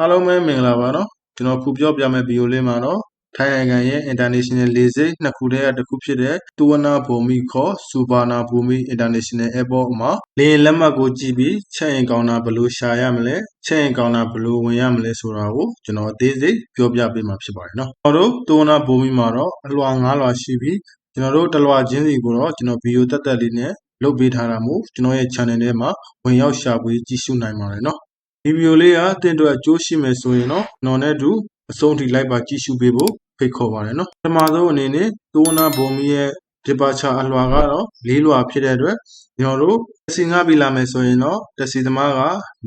အားလုံးပဲမင်္ဂလာပါနော်ကျွန်တော်ခုပြောပြမယ့်ဗီဒီယိုလေးမှာတော့ထိုင်းနိုင်ငံရဲ့ international လေဆိပ်နှစ်ခုတည်းတစ်ခုဖြစ်တဲ့တူဝနာဘူမီခေါ်စူဘာနာဘူမီ international airport မှာလေယာဉ်လက်မှတ်ကိုကြည့်ပြီးချက်ရင်ကောင်းတာဘယ်လိုရှာရမလဲချက်ရင်ကောင်းတာဘယ်လိုဝင်ရမလဲဆိုတာကိုကျွန်တော်အသေးစိတ်ပြောပြပေးမှာဖြစ်ပါတယ်နော်ကျွန်တော်တို့တူဝနာဘူမီမှာတော့အလွှာ၅လွှာရှိပြီးကျွန်တော်တို့တစ်လွှာချင်းစီကိုတော့ကျွန်တော်ဗီဒီယိုတက်တက်လေးနဲ့လုပ်ပေးထားတာမို့ကျွန်တော်ရဲ့ channel ထဲမှာဝင်ရောက်ရှာဖွေကြည့်ရှုနိုင်ပါတယ်နော် ဒီဗီဒီယိုလေးကတင့်အတွက်အကျိုးရှိမယ်ဆိုရင်တော့ကျွန်တော်နဲ့အတူအဆုံးထိလိုက်ပါကြည့်ရှုပေးဖို့ဖိတ်ခေါ်ပါတယ်နော်ပထမဆုံးအနေနဲ့သိုးနာဘုံမီရဲ့ departure အလွှာကတော့လေးလွှာဖြစ်တဲ့အတွက်ကျွန်တော်တို့တစီငှပြီးလာမယ်ဆိုရင်တော့တစီသမားက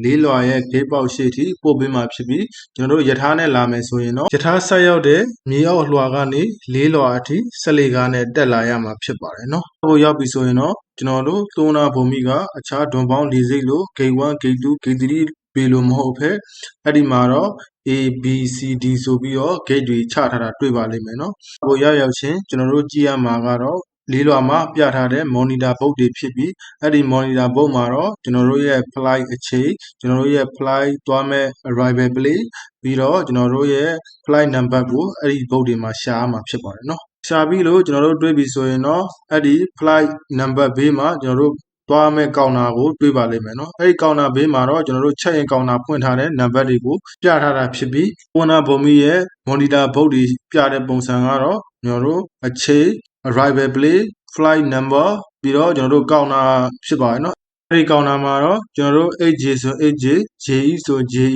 လေးလွှာရဲ့ gate ပေါက်ရှိထိပို့ပေးမှာဖြစ်ပြီးကျွန်တော်တို့ယထာနဲ့လာမယ်ဆိုရင်တော့ယထာဆက်ရောက်တဲ့မြေအောက်လွှာကနေလေးလွှာအထိဆက်လေကားနဲ့တက်လာရမှာဖြစ်ပါတယ်နော်။ဟိုရောက်ပြီဆိုရင်တော့ကျွန်တော်တို့သုံးနာဘုံမီကအခြားဒွန်ပေါင်း၄စိတ်လို့ gate 1 gate 2 gate 3 ပေလို့မဟုတ်ဖက်အဲ့ဒီမှာတော့ A B C D ဆိုပြီးတော့ gate တွေချထားတာတွေ့ပါလိမ့်မယ်နော်။ဟိုရောက်ရောက်ချင်းကျွန်တော်တို့ကြည့်ရမှာကတော့လေးလွှာမှာပြထားတဲ့ monitor board တွေဖြစ်ပြီးအဲ့ဒီ monitor board မှာတော့ကျွန်တော်တို့ရဲ့ flight အချိန်ကျွန်တော်တို့ရဲ့ flight သွားမဲ့ arrival place ပြီးတော့ကျွန်တော်တို့ရဲ့ flight number ကိုအဲ့ဒီ board တွေမှာရှာရမှာဖြစ်ပါတယ်နော်။ရှာပြီးလို့ကျွန်တော်တို့တွေးပြီဆိုရင်တော့အဲ့ဒီ flight number ဘေးမှာကျွန်တော်တို့ သွားမဲ့ကောင်တာကိုတွေးပါလိမ့်မယ်နော်အဲ့ဒီကောင်တာဘေးမှာတော့ကျွန်တော်တို့ချက်ရင်ကောင်တာဖွင့်ထားတဲ့နံပါတ်တွေကိုပြထားတာဖြစ်ပြီးဝနာဘုံမီရဲ့ monitor board တွေပြတဲ့ပုံစံကတော့ကျွန်တော်တို့အချိန် arrival place flight number ပြီးတော့ကျွန်တော်တို့ကောင်တာဖြစ်ပါတယ်နော်အဲ့ဒီကောင်တာမှာတော့ကျွန်တော်တို့ 8J ဆို 8J JE ဆို JE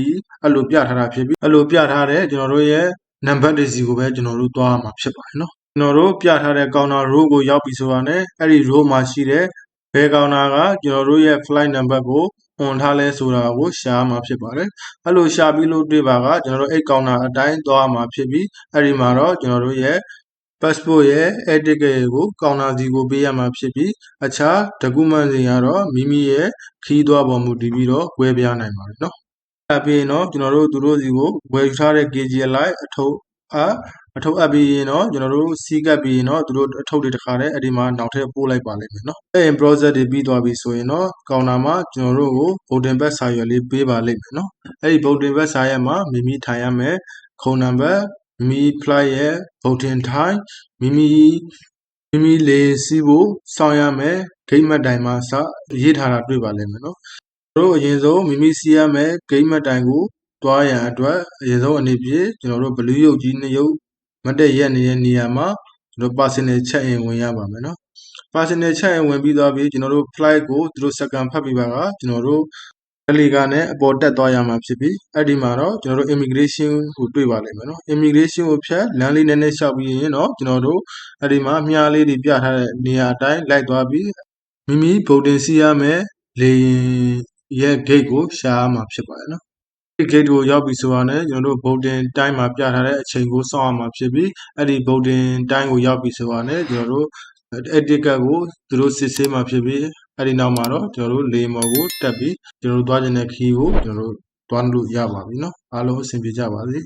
အဲ့လိုပြထားတာဖြစ်ပြီးအဲ့လိုပြထားတဲ့ကျွန်တော်တို့ရဲ့နံပါတ်တွေစီကိုပဲကျွန်တော်တို့သွားရမှာဖြစ်ပါတယ်နော်ကျွန်တော်တို့ပြထားတဲ့ကောင်တာ row ကိုရောက်ပြီဆိုတာနဲ့အဲ့ဒီ row မှာရှိတဲ့ ဘယ်ကောင်တာကကျွန်တော်တို့ရဲ့ flight number ကိုအွန်ထားလဲဆိုတာကိုရှာမှာဖြစ်ပါတယ်အဲ့လိုရှာပြီးလို့တွေ့ပါကကျွန်တော်တို့အဲ့ကောင်တာအတိုင်းသွားမှာဖြစ်ပြီးအဲ့ဒီမှာတော့ကျွန်တော်တို့ရဲ့ passport ရဲ့ air ticket ကိုကောင်တာစီကိုပေးရမှာဖြစ်ပြီးအခြား document တွေကတော့မိမိရဲ့ခီးသွားပေါ်မူတည်ပြီးတော့꿰ပြားနိုင်ပါတယ်နော်အပြင်တော့ကျွန်တော်တို့သူတို့စီကိုဝယ်ယူထားတဲ့ kg အလိုက်အထုပ် အအထုပ်အပ်ပြီးရင်တော့ကျွန်တော်တို့စီးကပ်ပြီးရင်တော့သူတို့အထုပ်တွေတခါတည်းအဲ့ဒီမှာနောက်ထပ်ပို့လိုက်ပါလိမ့်မယ်နော်အဲ့ရင် process တွေပြီးသွားပြီဆိုရင်တော့ကောင်တာမှာကျွန်တော်တို့ကို voting back စာရွက်လေးပေးပါလိမ့်မယ်နော်အဲ့ဒီ voting back စာရွက်မှာမိမိထိုင်ရမယ်ခုံနံပါတ်မိမိ flight ရဲ့ voting time မိမိမိမိလေစီးဖို့စောင့်ရမယ်ဂိတ်မှတ်တိုင်မှာစရေးထားတာတွေ့ပါလိမ့်မယ်နော်တို့အရင်ဆုံးမိမိစီးရမယ်ဂိမ်းမတိုင်ကို တွားရန်အတွက်အရင်ဆုံးအနေဖြင့်ကျွန်တော်တို့ဘလူးရုပ်ကြီးနှစ်ရုပ်မတက်ရက်နေတဲ့နေရာမှာကျွန်တော် personal check in ဝင်ရပါမယ်နော် personal check in ဝင်ပြီးသွားပြီကျွန်တော်တို့ flight ကိုသူတို့ second ဖတ်ပြီးပါကကျွန်တော်တို့တယ်လီကာနဲ့အပေါ်တက်သွားရမှာဖြစ်ပြီးအဲ့ဒီမှာတော့ကျွန်တော်တို့ immigration ကိုတွေ့ပါလိမ့်မယ်နော် immigration ကိုဖြတ်လမ်းလေးနည်းနည်းလျှောက်ပြီးရင်တော့ကျွန်တော်တို့အဲ့ဒီမှာမြားလေးတွေပြထားတဲ့နေရာအတိုင်းလိုက်သွားပြီးမိမိဗုဒ္ဓင်စီရမယ်လေရင်ရဲ့ gate ကိုရှာရမှာဖြစ်ပါတယ်နော်ဒီ gate ကိုရောက်ပြီဆိုတာနဲ့ကျွန်တော်တို့ voting time မှာပြထားတဲ့အချိန်ကိုစောင့်ရမှာဖြစ်ပြီးအဲ့ဒီ voting time ကိုရောက်ပြီဆိုတာနဲ့ကျွန်တော်တို့အဲ့ ticket ကိုသူတို့စစ်ဆေးမှာဖြစ်ပြီးအဲ့ဒီနောက်မှာတော့ကျွန်တော်တို့လေမော်ကိုတက်ပြီးကျွန်တော်တို့သွားကျင်တဲ့ခီးကိုကျွန်တော်တို့သွားလို့ရပါပြီเนาะအားလုံးအဆင်ပြေကြပါစေ